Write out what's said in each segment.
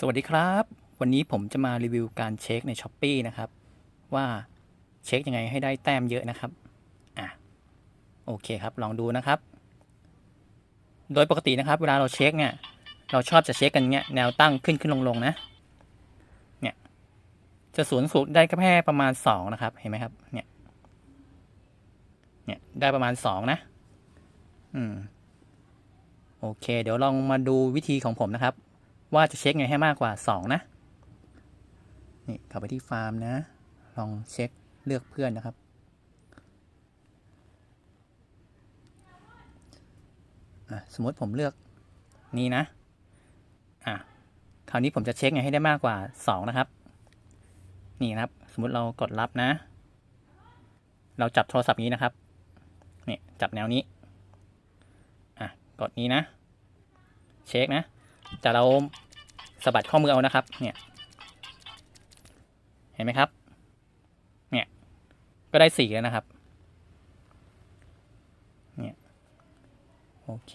สวัสดีครับ วันนี้ผมจะมารีวิวการเช็คใน s h อ p e e นะครับ ว่าเช็คยังไงให้ได้แต้มเยอะนะครับอะโอเคครับ ลองดูนะครับ โดยปกตินะครับ เวลาเราเช็คเนี่ยเราชอบจะเช็คกันเนี้ยแนวตั้งขึ้นขึ้นลงลงนะเนี่ยจะสูงสุดได้แค่ประมาณสองนะครับ เห็นไหมครับเนี่ยเนี่ยได้ประมาณสองนะ อืมโอเค เดี๋ยวลองมาดูวิธีของผมนะครับ ว่าจะเช็คไงให้มากกว่า 2 นะ นี่เข้าไปที่ฟาร์มนะ ลองเช็คเลือกเพื่อนนะครับ สมมติผมเลือกนี้นะ อะ คราวนี้ผมจะเช็คไงให้ได้มากกว่า 2 นะครับ นี่นะครับ สมมติเรากดรับนะ เราจับโทรศัพท์นี้นะครับ นี่จับแนวนี้ อะ กดนี้นะ เช็คนะ แต่เราสะบัดข้อมือเอานะครับ เนี่ย เห็นไหมครับ เนี่ย ก็ได้สี่แล้วนะครับ เนี่ย โอเค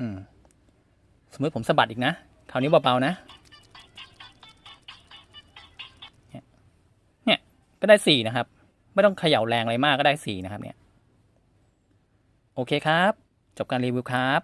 อืม สมมติผมสะบัดอีกนะ คราวนี้เบาๆนะเนี่ยเนี่ยก็ได้สี่นะครับ ไม่ต้องเขย่าแรงอะไรมากก็ได้สีนะครับเนี่ย โอเคครับ จบการรีวิวครับ